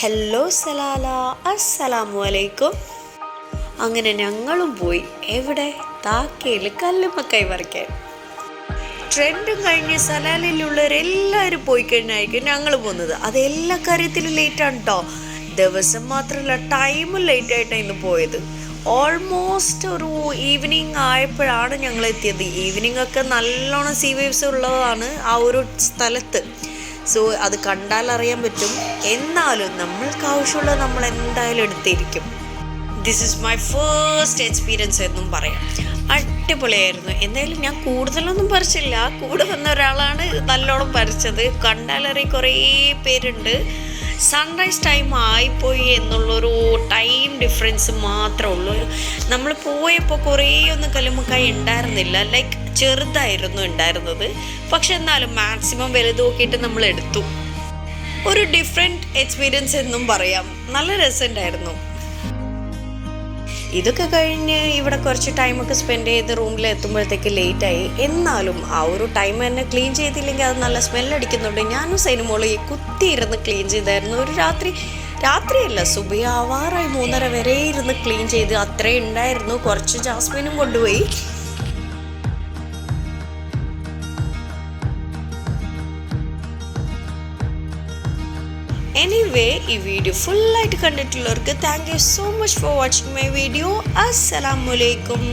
Hello Salalah അസ്സലാമു അലൈക്കും അങ്ങനെ ഞങ്ങളും പോയി. എവിടെ? താക്കയിൽ കല്ലുമ്മക്കായി പറിക്കാൻ ട്രെൻഡും കഴിഞ്ഞ് സലാലിലുള്ളവരെല്ലാവരും പോയി കഴിഞ്ഞായിരിക്കും ഞങ്ങൾ പോകുന്നത്. അത് എല്ലാ കാര്യത്തിലും ലേറ്റാണ് കേട്ടോ ദിവസം മാത്രമല്ല ടൈമും ലേറ്റ് ആയിട്ടാണ് ഇന്ന് പോയത്. ഓൾമോസ്റ്റ് ഒരു ഈവനിങ് ആയപ്പോഴാണ് ഞങ്ങൾ എത്തിയത്. ഈവനിങ് ഒക്കെ നല്ലോണം സീ വേവ്സ് ഉള്ളതാണ് ആ ഒരു സ്ഥലത്ത്. സോ അത് കണ്ടാൽ അറിയാൻ പറ്റും. എന്നാലും നമ്മൾക്ക് ആവശ്യമുള്ള നമ്മൾ എന്തായാലും എടുത്തിരിക്കും. This is my first experience എന്നും പറയാം. അടിപൊളിയായിരുന്നു. എന്തായാലും ഞാൻ കൂടുതലൊന്നും പറിച്ചില്ല. കൂടെ വന്ന ഒരാളാണ് നല്ലോണം പറിച്ചത്. കണ്ടാലറി കുറേ പേരുണ്ട്. സൺറൈസ് ടൈം ആയിപ്പോയി എന്നുള്ളൊരു ടൈം ഡിഫറൻസ് മാത്രമേ ഉള്ളൂ നമ്മൾ പോയപ്പോൾ കുറേ ഒന്നും കല്ലുമ്മക്കായി ഉണ്ടായിരുന്നില്ല. ലൈക്ക് ചെറുതായിരുന്നു ഉണ്ടായിരുന്നത്. പക്ഷെ എന്നാലും മാക്സിമം വലുത് നോക്കിയിട്ട് നമ്മൾ എടുത്തു ഒരു ഡിഫറെന്റ് എക്സ്പീരിയൻസ് എന്നും പറയാം. നല്ല രസമുണ്ടായിരുന്നു. ഇതൊക്കെ കഴിഞ്ഞ് ഇവിടെ കുറച്ച് ടൈമൊക്കെ സ്പെൻഡ് ചെയ്ത് റൂമിൽ എത്തുമ്പോഴത്തേക്ക് ലേറ്റായി എന്നാലും ആ ഒരു ടൈം തന്നെ ക്ലീൻ ചെയ്തില്ലെങ്കിൽ അത് നല്ല സ്മെല്ലടിക്കുന്നുണ്ട് ഞാനും സൈനുമോൾ ഈ കുത്തിയിരുന്ന് ക്ലീൻ ചെയ്തായിരുന്നു. ഒരു രാത്രി രാത്രിയല്ല സുബി ആവാറായി മൂന്നര വരെ ഇരുന്ന് ക്ലീൻ ചെയ്ത് അത്രേ ഉണ്ടായിരുന്നു. കുറച്ച് ജാസ്മിനും കൊണ്ടുപോയി. എനിവേ ഈ വീഡിയോ ഫുള്ളായിട്ട് കണ്ടിട്ടുള്ളവർക്ക് thank you so much for watching my video അസ്സലാമലൈക്കും